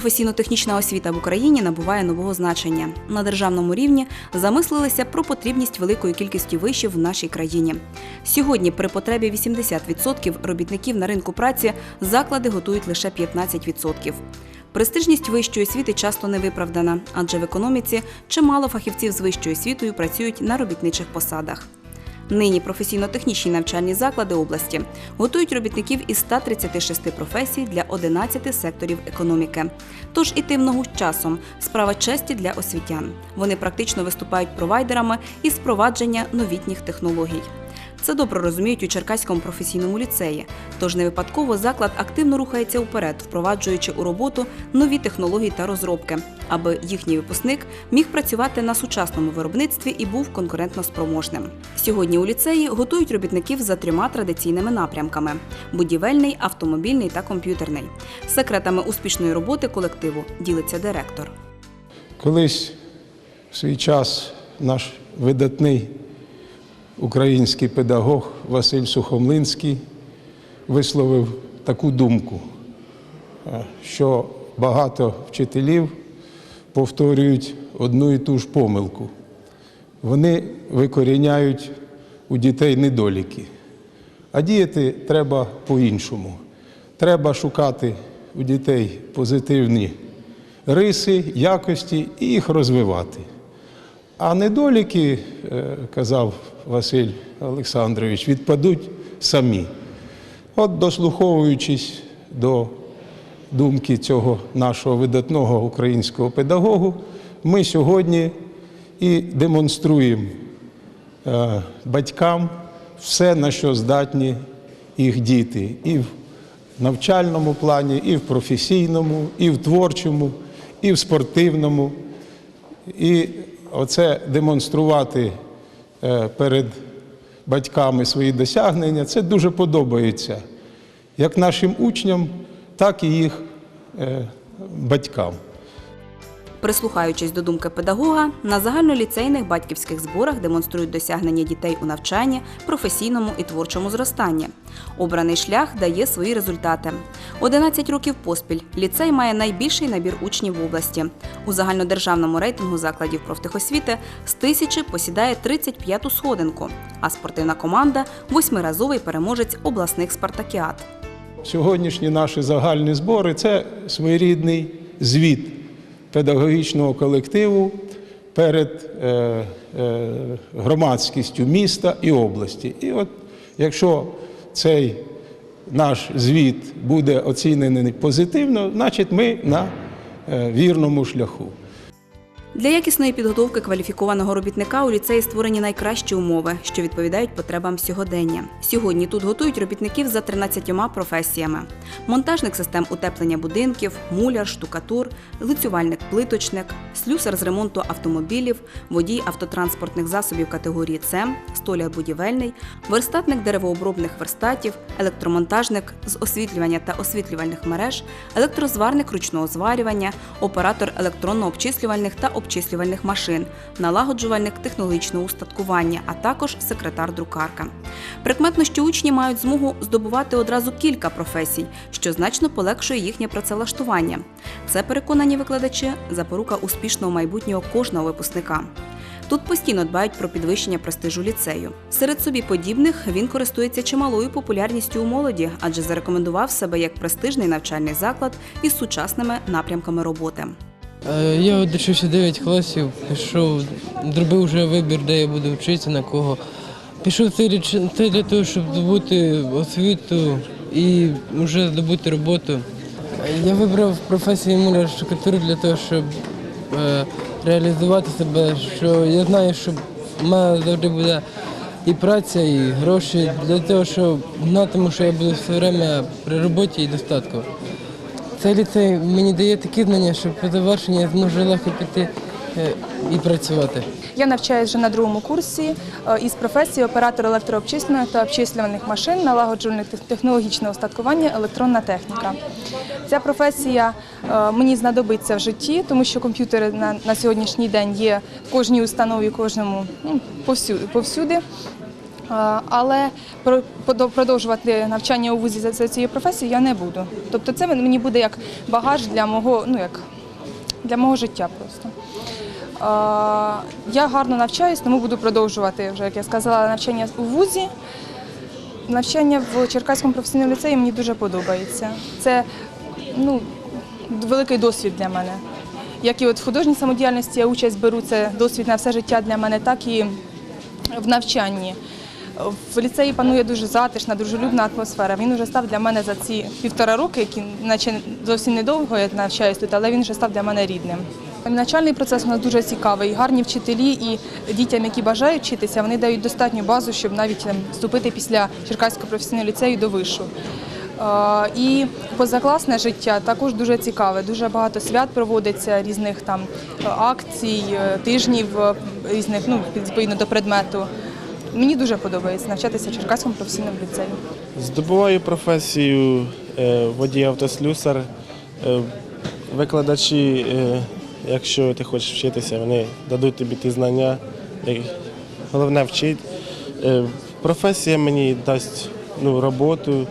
Професійно-технічна освіта в Україні набуває нового значення. На державному рівні замислилися про потрібність великої кількості вишів в нашій країні. Сьогодні при потребі 80% робітників на ринку праці заклади готують лише 15%. Престижність вищої освіти часто не виправдана, адже в економіці чимало фахівців з вищою освітою працюють на робітничих посадах. Нині професійно-технічні навчальні заклади області готують робітників із 136 професій для 11 секторів економіки. Тож іти в ногу часом справа честі для освітян. Вони практично виступають провайдерами із впровадження новітніх технологій. Це добре розуміють у Черкаському професійному ліцеї. Тож не випадково заклад активно рухається вперед, впроваджуючи у роботу нові технології та розробки, аби їхній випускник міг працювати на сучасному виробництві і був конкурентно спроможним. Сьогодні у ліцеї готують робітників за трьома традиційними напрямками: будівельний, автомобільний та комп'ютерний. Секретами успішної роботи колективу ділиться директор. Колись в свій час наш видатний український педагог Василь Сухомлинський висловив таку думку, е, що багато вчителів повторюють одну і ту ж помилку. Вони викоріняють у дітей недоліки. А діяти треба по-іншому. Треба шукати у дітей позитивні риси, якості і їх розвивати. А недоліки, е, казав Василь Олександрович, відпадуть самі. От, дослуховуючись до думки цього нашого видатного українського педагогу, ми сьогодні і демонструємо е, батькам все, на що здатні їх діти, і в навчальному плані, і в професійному, і в творчому, і в спортивному. І оце демонструвати е, перед батьками свої досягнення, це дуже подобається як нашим учням, так і їх е, батькам. Прислухаючись до думки педагога, на загальноліцейних батьківських зборах демонструють досягнення дітей у навчанні, професійному і творчому зростанні. Обраний шлях дає свої результати. 11 років поспіль ліцей має найбільший набір учнів в області. У загальнодержавному рейтингу закладів профтехосвіти з тисячі посідає 35-ту сходинку, а спортивна команда восьмиразовий переможець обласних спартакіад. Сьогоднішні наші загальні збори це своєрідний звіт педагогічного колективу перед е, е, громадськістю міста і області. І от якщо цей наш звіт буде оцінений позитивно, значить ми на е, вірному шляху. Для якісної підготовки кваліфікованого робітника у ліцеї створені найкращі умови, що відповідають потребам сьогодення. Сьогодні тут готують робітників за 13 професіями: монтажник систем утеплення будинків, муляр, штукатур, лицювальник-плиточник, слюсар з ремонту автомобілів, водій автотранспортних засобів категорії С, столяр будівельний, верстатник деревообробних верстатів, електромонтажник з освітлювання та освітлювальних мереж, електрозварник ручного зварювання, оператор електронно-обчислювальних та обчислювальних машин, налагоджувальник технологічного устаткування, а також секретар-друкарка. Прикметно, що учні мають змогу здобувати одразу кілька професій, що значно полегшує їхнє працевлаштування. Це переконані викладачі запорука успішного майбутнього кожного випускника. Тут постійно дбають про підвищення престижу ліцею. Серед собі подібних він користується чималою популярністю у молоді, адже зарекомендував себе як престижний навчальний заклад із сучасними напрямками роботи. Е, Я дочився 9 класів, пішов, зробив вже вибір, де я буду вчитися, на кого. Пішов це для того, щоб здобути освіту і вже здобути роботу. Я вибрав професію муляр штукатури для того, щоб е, реалізувати себе, що я знаю, що в мене завжди буде і праця, і гроші для того, щоб знатиму, що я буду все время при роботі і достатку. Цей ліцей мені дає такі знання, що по завершенню я зможу легко піти е, і працювати. Я навчаюся вже на другому курсі е, із професії оператор електрообчислювальних та обчислювальних машин, налагоджувальних тех- технологічного устаткування, електронна техніка. Ця професія е, мені знадобиться в житті, тому що комп'ютери на, на сьогоднішній день є в кожній установі, кожному ну, повсю- повсюди. Але про- продовжувати навчання у вузі за цією професією я не буду. Тобто це мені буде як багаж для мого, ну як для мого життя просто. Я гарно навчаюсь, тому буду продовжувати вже, як я сказала, навчання у вузі. Навчання в Черкаському професійному ліцеї мені дуже подобається. Це ну, великий досвід для мене. Як і от в художній самодіяльності я участь беру, це досвід на все життя для мене, так і в навчанні. В ліцеї панує дуже затишна, дружелюбна атмосфера. Він вже став для мене за ці півтора роки, які наче зовсім недовго я навчаюсь тут, але він вже став для мене рідним. Навчальний процес у нас дуже цікавий. Гарні вчителі і дітям, які бажають вчитися, вони дають достатню базу, щоб навіть ем, вступити після Черкаського професійного ліцею до вишу. І позакласне життя також дуже цікаве. Дуже багато свят проводиться, різних там е, акцій, е, тижнів е, різних, ну відповідно до предмету. Мені дуже подобається навчатися Черкаському професійному ліцеї. Здобуваю професію е, водій автослюсар. Е, Викладачі, е, якщо ти хочеш вчитися, вони дадуть тобі ті знання. Головне вчить. Професія мені дасть ну, роботу.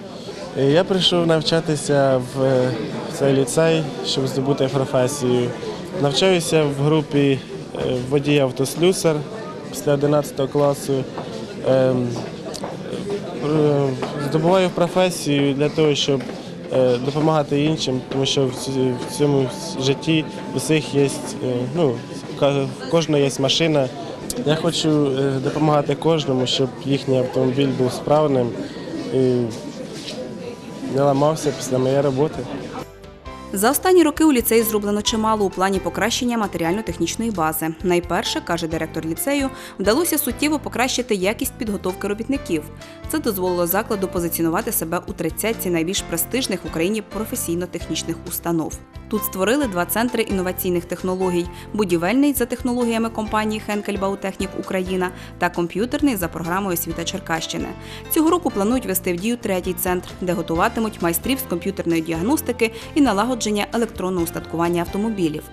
Я прийшов навчатися в цей ліцей, щоб здобути професію. Навчаюся в групі водій автослюсар після 11 класу. Ем, Е, здобуваю професію для того, щоб е, допомагати іншим, тому що в цьому житті у всіх є, е, ну, в кожного є машина. Я хочу допомагати кожному, щоб їхній автомобіль був справним і не ламався після моєї роботи. За останні роки у ліцеї зроблено чимало у плані покращення матеріально-технічної бази. Найперше, каже директор ліцею, вдалося суттєво покращити якість підготовки робітників. Це дозволило закладу позиціонувати себе у тридцятці найбільш престижних в Україні професійно-технічних установ. Тут створили два центри інноваційних технологій: будівельний за технологіями компанії Хенкель Баутехнік Україна та комп'ютерний за програмою освіта Черкащини. Цього року планують вести в дію третій центр, де готуватимуть майстрів з комп'ютерної діагностики і налагодження електронного устаткування автомобілів.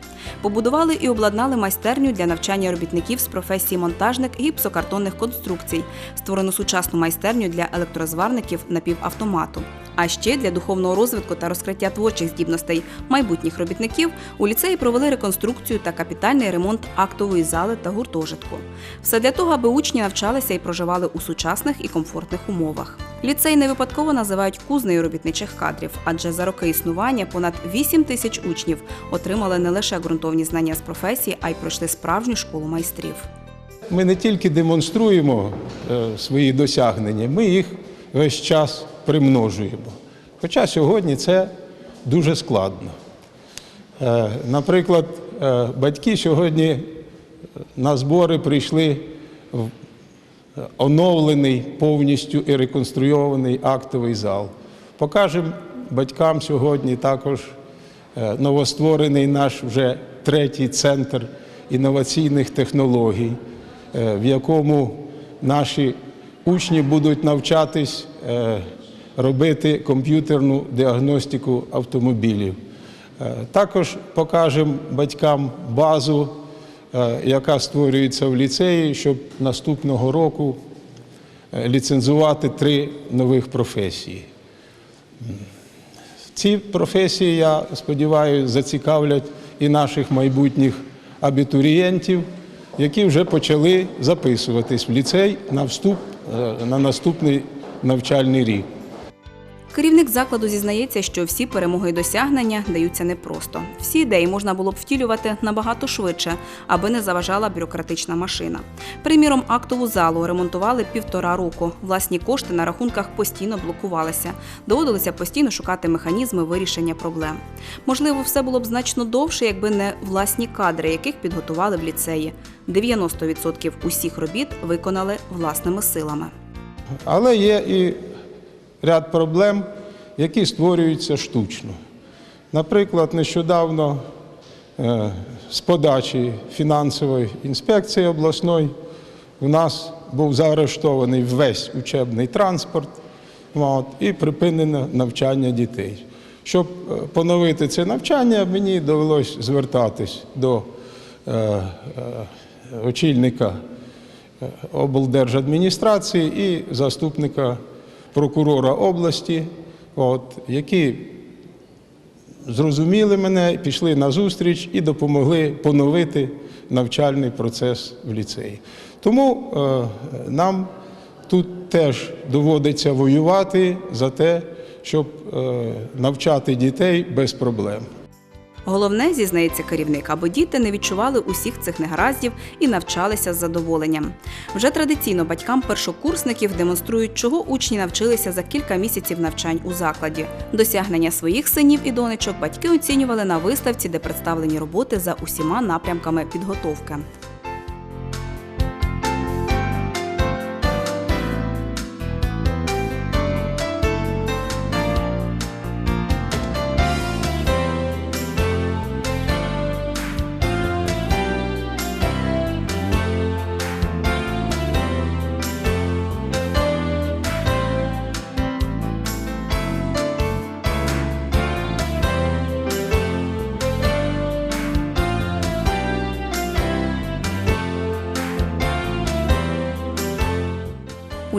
Побудували і обладнали майстерню для навчання робітників з професії монтажник гіпсокартонних конструкцій, створену сучасну майстерню для електрозварників напівавтомату. А ще для духовного розвитку та розкриття творчих здібностей майбутніх робітників у ліцеї провели реконструкцію та капітальний ремонт актової зали та гуртожитку. Все для того, аби учні навчалися і проживали у сучасних і комфортних умовах. Ліцей не випадково називають кузнею робітничих кадрів, адже за роки існування понад 8 тисяч учнів отримали не лише ґрунтовні знання з професії, а й пройшли справжню школу майстрів. Ми не тільки демонструємо е, свої досягнення, ми їх весь час примножуємо. Хоча сьогодні це дуже складно. Е, Наприклад, е, батьки сьогодні на збори прийшли в оновлений повністю і реконструйований актовий зал. Покажемо батькам сьогодні також новостворений наш вже третій центр інноваційних технологій, е, в якому наші учні будуть навчатись е, робити комп'ютерну діагностику автомобілів. Е, Також покажемо батькам базу, е, яка створюється в ліцеї, щоб наступного року е, ліцензувати три нових професії. Ці професії, я сподіваюся, зацікавлять і наших майбутніх абітурієнтів, які вже почали записуватись в ліцей на вступ е, на наступний навчальний рік. Керівник закладу зізнається, що всі перемоги і досягнення даються непросто. Всі ідеї можна було б втілювати набагато швидше, аби не заважала бюрократична машина. Приміром, актову залу ремонтували півтора року. Власні кошти на рахунках постійно блокувалися. Доводилося постійно шукати механізми вирішення проблем. Можливо, все було б значно довше, якби не власні кадри, яких підготували в ліцеї. 90% усіх робіт виконали власними силами. Але є і ряд проблем, які створюються штучно. Наприклад, нещодавно е, з подачі фінансової інспекції обласної у нас був заарештований весь учебний транспорт от, і припинено навчання дітей. Щоб е, поновити це навчання, мені довелось звертатись до е, очільника облдержадміністрації і заступника прокурора області, от, які зрозуміли мене, пішли на зустріч і допомогли поновити навчальний процес в ліцеї. Тому е, нам тут теж доводиться воювати за те, щоб е, навчати дітей без проблем. Головне, зізнається керівник, аби діти не відчували усіх цих негараздів і навчалися з задоволенням. Вже традиційно батькам першокурсників демонструють, чого учні навчилися за кілька місяців навчань у закладі. Досягнення своїх синів і донечок батьки оцінювали на виставці, де представлені роботи за усіма напрямками підготовки.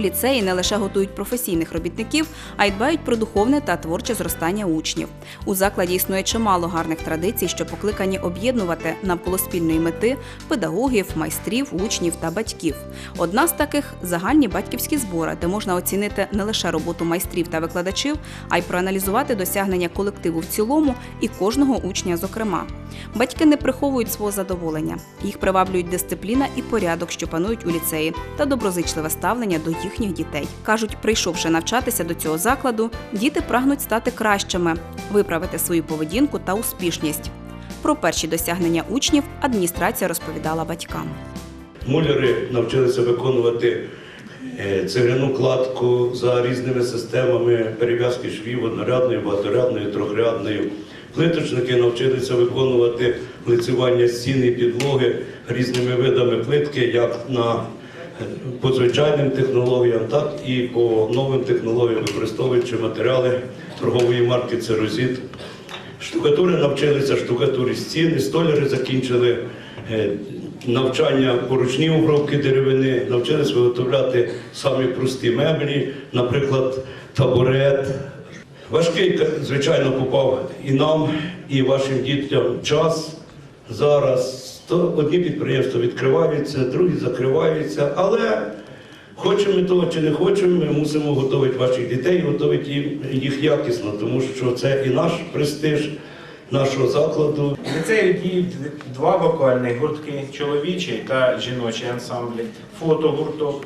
Ліцеї не лише готують професійних робітників, а й дбають про духовне та творче зростання учнів. У закладі існує чимало гарних традицій, що покликані об'єднувати навколо спільної мети педагогів, майстрів, учнів та батьків. Одна з таких загальні батьківські збори, де можна оцінити не лише роботу майстрів та викладачів, а й проаналізувати досягнення колективу в цілому і кожного учня зокрема. Батьки не приховують свого задоволення. Їх приваблюють дисципліна і порядок, що панують у ліцеї, та доброзичливе ставлення до їхніх дітей. кажуть, прийшовши навчатися до цього закладу, діти прагнуть стати кращими, виправити свою поведінку та успішність. Про перші досягнення учнів адміністрація розповідала батькам. Муляри навчилися виконувати е, цегляну кладку за різними системами перев'язки швів однорядною, багаторядною, трьохрядною. Плиточники навчилися виконувати лицювання стін і підлоги різними видами плитки, як на по звичайним технологіям, так і по новим технологіям, використовуючи матеріали торгової марки Церозіт. Штукатури навчилися штукатурі стіни, столяри закінчили е, навчання по ручній обробки деревини, навчилися виготовляти самі прості меблі, наприклад, табурет. Важкий, звичайно, попав і нам, і вашим дітям час зараз. То одні підприємства відкриваються, другі закриваються, але Хочемо ми того чи не хочемо, ми мусимо готувати ваших дітей, готувати їм їх якісно, тому що це і наш престиж нашого закладу. В ліцеї діють два вокальні гуртки чоловічий та жіночий ансамблі, фотогурток,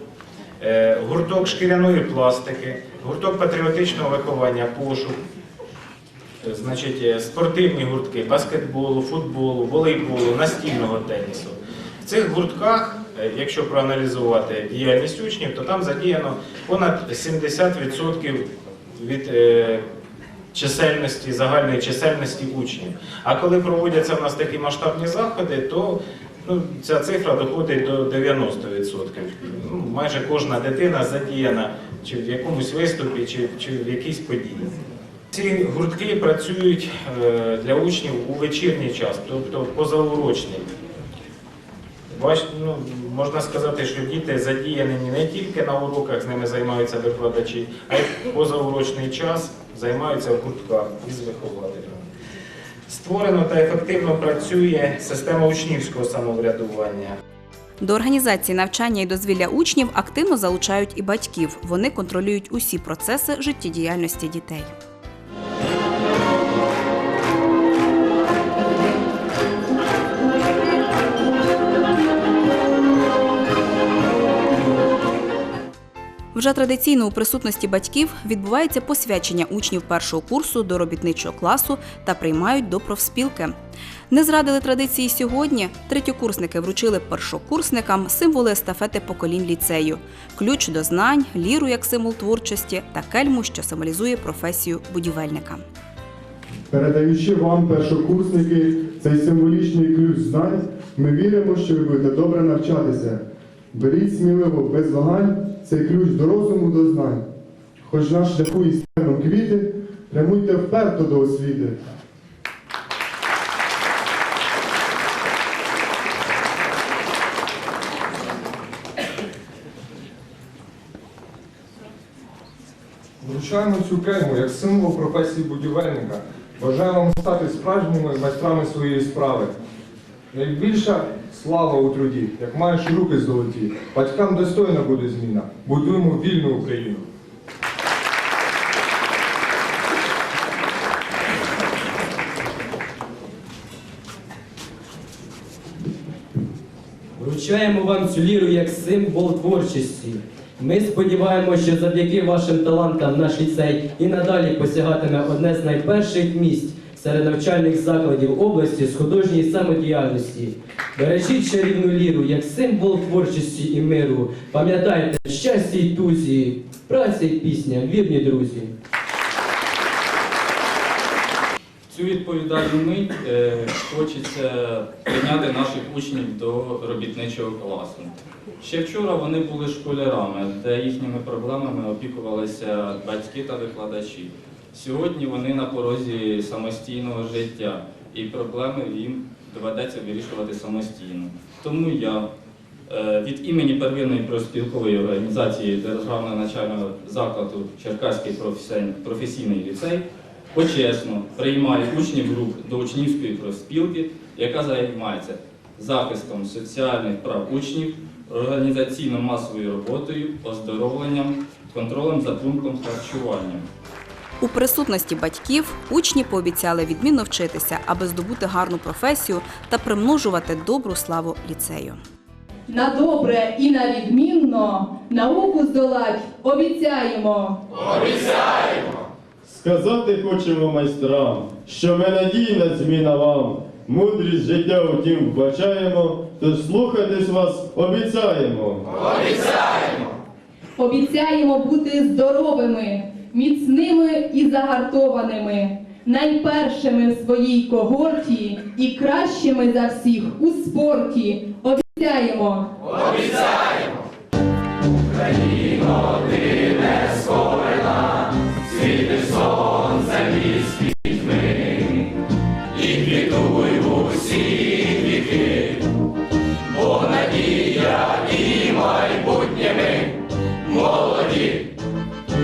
е, гурток шкіряної пластики, гурток патріотичного виховання пошук, е, значить, е, спортивні гуртки баскетболу, футболу, волейболу, настільного тенісу. В цих гуртках, е, якщо проаналізувати діяльність учнів, то там задіяно понад 70% від е, чисельності, загальної чисельності учнів. А коли проводяться в нас такі масштабні заходи, то ну, ця цифра доходить до 90%. Ну, майже кожна дитина задіяна чи в якомусь виступі, чи, чи в якійсь події. Ці гуртки працюють е, для учнів у вечірній час, тобто позаурочний. Ну, можна сказати, що діти задіяні не тільки на уроках, з ними займаються викладачі, а й позаурочний час займаються в гуртках із вихователями. Створено та ефективно працює система учнівського самоврядування. До організації навчання і дозвілля учнів активно залучають і батьків. Вони контролюють усі процеси життєдіяльності дітей. Вже традиційно у присутності батьків відбувається посвячення учнів першого курсу до робітничого класу та приймають до профспілки. Не зрадили традиції сьогодні. Третьокурсники вручили першокурсникам символи естафети поколінь ліцею, ключ до знань, ліру як символ творчості та кельму, що символізує професію будівельника. Передаючи вам, першокурсники, цей символічний ключ знань, ми віримо, що ви будете добре навчатися. Беріть сміливо, без вагань, це ключ до розуму до знань. Хоч наш шляху і стеном квіти, прямуйте вперто до освіти. Вручаємо цю крему як символ професії будівельника. Бажаємо стати справжніми майстрами своєї справи. Найбільша слава у труді, як маєш руки золоті. Батькам достойна буде зміна. Будуємо вільну Україну. Вручаємо вам цю ліру як символ творчості. Ми сподіваємося, що завдяки вашим талантам наш ліцей і надалі посягатиме одне з найперших місць серед навчальних закладів області з художньої самодіяльності. Бережіть чарівну ліру як символ творчості і миру. Пам'ятайте, щастя й тузі, праця й пісня, вірні друзі. Цю відповідальну мить е, хочеться прийняти наших учнів до робітничого класу. Ще вчора вони були школярами, де їхніми проблемами опікувалися батьки та викладачі. Сьогодні вони на порозі самостійного життя, і проблеми їм доведеться вирішувати самостійно. Тому я е, від імені первинної профспілкової організації Державного навчального закладу Черкаський професійний ліцей почесно приймаю учнів груп до учнівської профспілки, яка займається захистом соціальних прав учнів, організаційно-масовою роботою, оздоровленням, контролем за пунктом харчування. У присутності батьків учні пообіцяли відмінно вчитися, аби здобути гарну професію та примножувати добру славу ліцею. На добре і на відмінно науку здолать обіцяємо. Обіцяємо! Сказати хочемо майстрам, що ми надійна зміна вам. Мудрість життя утім вбачаємо, тож слухатись вас обіцяємо. Обіцяємо бути здоровими, міцними і загартованими, найпершими в своїй когорті і кращими за всіх у спорті. Обіцяємо.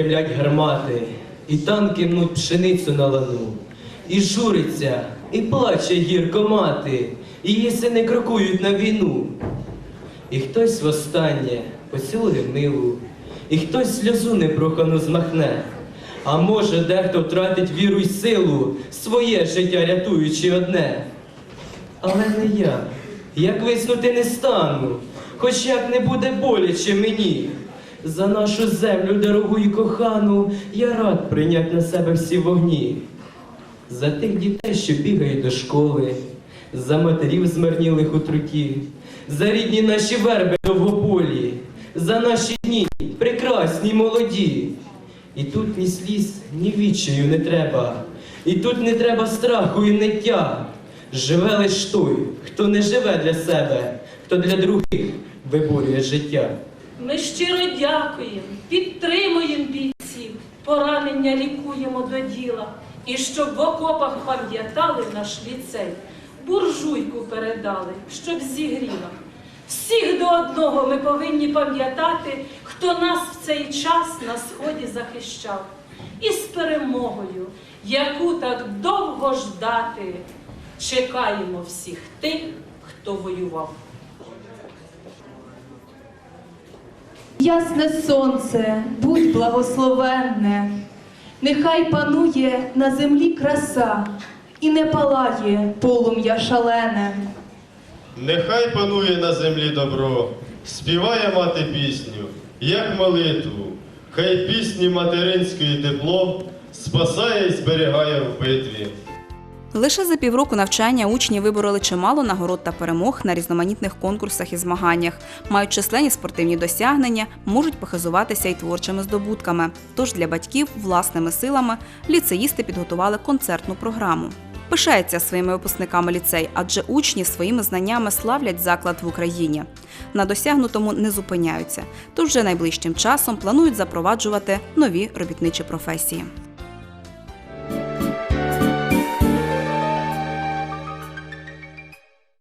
знов гремлять гармати, і танки мнуть пшеницю на лану. І журиться, і плаче гірко мати, її сини крокують на війну. І хтось востаннє поцілує милу, і хтось сльозу непрохану змахне. А може, дехто втратить віру й силу, своє життя рятуючи одне. Але не я, як виснути не стану, хоч як не буде боляче мені. За нашу землю дорогу і кохану я рад прийняти на себе всі вогні. За тих дітей, що бігають до школи, за матерів змарнілих у труті, за рідні наші верби довгополі, за наші дні прекрасні молоді. І тут ні сліз, ні відчаю не треба, і тут не треба страху і ниття. Живе лиш той, хто не живе для себе, хто для других виборює життя. Ми щиро дякуємо, підтримуємо бійців, поранення лікуємо до діла. І щоб в окопах пам'ятали наш ліцей, буржуйку передали, щоб зігріла. Всіх до одного ми повинні пам'ятати, хто нас в цей час на сході захищав. І з перемогою, яку так довго ждати, чекаємо всіх тих, хто воював. Ясне сонце, будь благословенне, нехай панує на землі краса і не палає полум'я шалене. Нехай панує на землі добро, співає мати пісню, як молитву, хай пісні материнської тепло спасає і зберігає в битві. Лише за півроку навчання учні вибороли чимало нагород та перемог на різноманітних конкурсах і змаганнях, мають численні спортивні досягнення, можуть похизуватися і творчими здобутками. Тож для батьків власними силами ліцеїсти підготували концертну програму. Пишається своїми випускниками ліцей, адже учні своїми знаннями славлять заклад в Україні. На досягнутому не зупиняються, тож вже найближчим часом планують запроваджувати нові робітничі професії.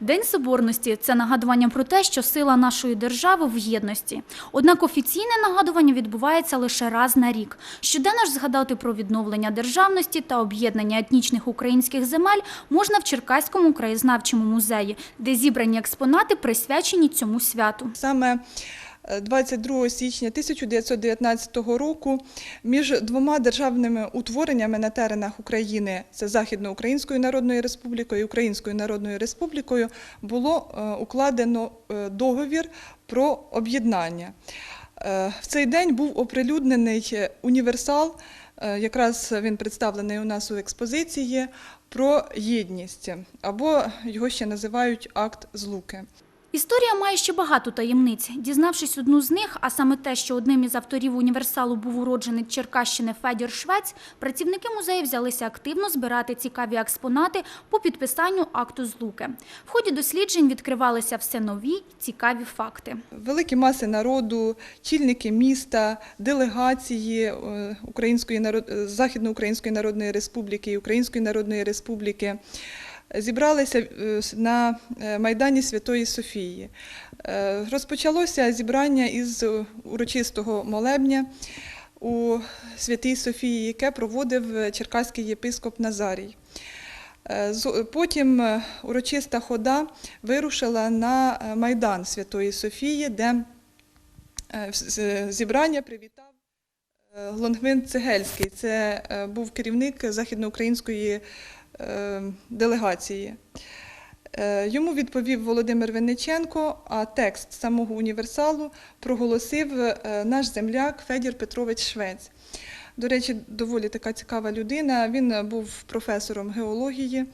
День соборності це нагадування про те, що сила нашої держави в єдності. Однак офіційне нагадування відбувається лише раз на рік. Щоденно ж згадати про відновлення державності та об'єднання етнічних українських земель можна в Черкаському краєзнавчому музеї, де зібрані експонати присвячені цьому святу. Саме 22 січня 1919 року між двома державними утвореннями на теренах України це Західноукраїнською Народною Республікою і Українською Народною Республікою було е, укладено е, договір про об'єднання. Е, В цей день був оприлюднений універсал, якраз він представлений у нас у експозиції, про єдність, або його ще називають акт злуки. Історія має ще багато таємниць. Дізнавшись одну з них, а саме те, що одним із авторів універсалу був уродженик Черкащини Федір Швець, працівники музею взялися активно збирати цікаві експонати по підписанню акту злуки. В ході досліджень відкривалися все нові цікаві факти. Великі маси народу, чільники міста, делегації е, Української е, Західноукраїнської Народної Республіки і Української Народної Республіки зібралися е, на е, Майдані Святої Софії. Е, Розпочалося зібрання із урочистого молебня у Святій Софії, яке проводив черкаський єпископ Назарій. Потім урочиста хода вирушила на Майдан Святої Софії, де зібрання привітав Лонгвин Цегельський. Це був керівник західноукраїнської делегації. Е, Йому відповів Володимир Винниченко, а текст самого універсалу проголосив е, наш земляк Федір Петрович Швець. До речі, доволі така цікава людина. Він е, був професором геології,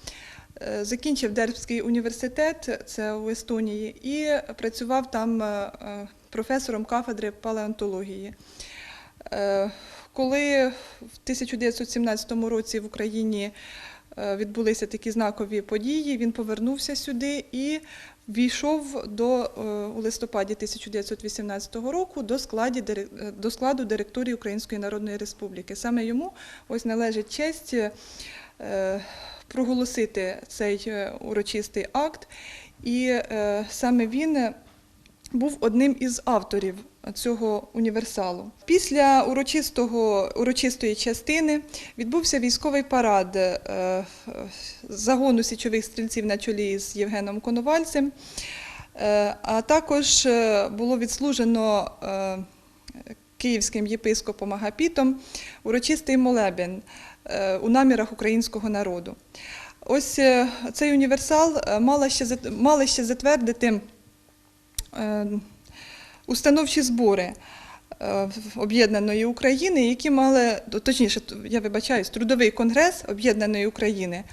е, закінчив Дербський університет, це у Естонії, і працював там е, е, професором кафедри палеонтології. Е, Коли в 1917 році в Україні е, відбулися такі знакові події, він повернувся сюди і війшов до, е, у листопаді 1918 року до, складі, е, до складу директорії Української Народної Республіки. Саме йому ось належить честь е, проголосити цей е, урочистий акт, і е, саме він е, був одним із авторів цього універсалу. Після урочистого, урочистої частини відбувся військовий парад е, загону січових стрільців на чолі з Євгеном Коновальцем, Е, а також е, було відслужено київським єпископом Агапітом урочистий молебен у намірах українського народу. Ось цей універсал мала ще, ще затвердити установчі збори е, Об'єднаної України, які мали, точніше, я вибачаюсь, трудовий конгрес Об'єднаної України,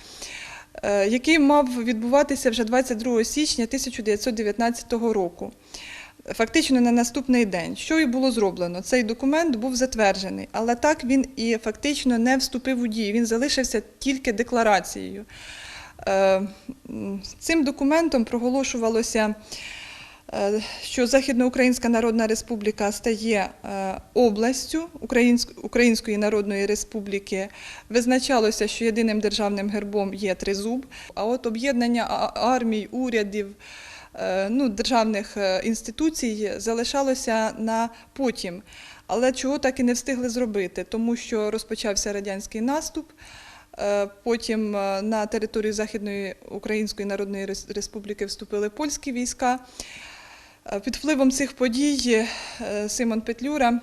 е, який мав відбуватися вже 22 січня 1919 року. Фактично на наступний день, що і було зроблено, цей документ був затверджений, але так він і фактично не вступив у дію. Він залишився тільки декларацією. Е, Цим документом проголошувалося, що Західноукраїнська Народна Республіка стає е, областю Української Народної Республіки. Визначалося, що єдиним державним гербом є тризуб. А от об'єднання армій, урядів, е, ну, державних е, інституцій залишалося на потім. Але чого так і не встигли зробити, тому що розпочався радянський наступ. Потім на територію Західної Української Народної Республіки вступили польські війська. Е, Під впливом цих подій е, Симон Петлюра,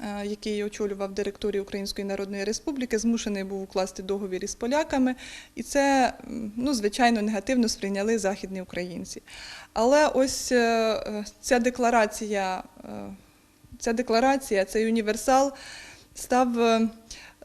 е, який очолював директорію Української Народної Республіки, змушений був укласти договір із поляками, і це, ну, звичайно, негативно сприйняли західні українці. Але ось ця декларація, ця декларація, цей універсал став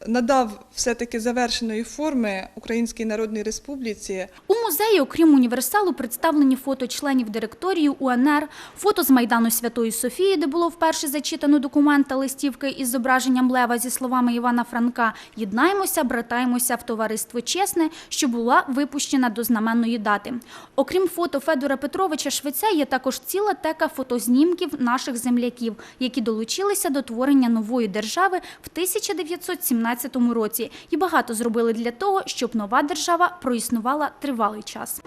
надав все-таки завершеної форми Українській Народній Республіці. У музеї, окрім універсалу, представлені фото членів директорії УНР, фото з Майдану Святої Софії, де було вперше зачитано документ та листівки із зображенням лева зі словами Івана Франка «Єднаймося, братаймося в товариство чесне», що була випущена до знаменної дати. Окрім фото Федора Петровича Швеця, є також ціла тека фотознімків наших земляків, які долучилися до творення нової держави в 1917 році і багато зробили для того, щоб нова держава проіснувала тривалий час.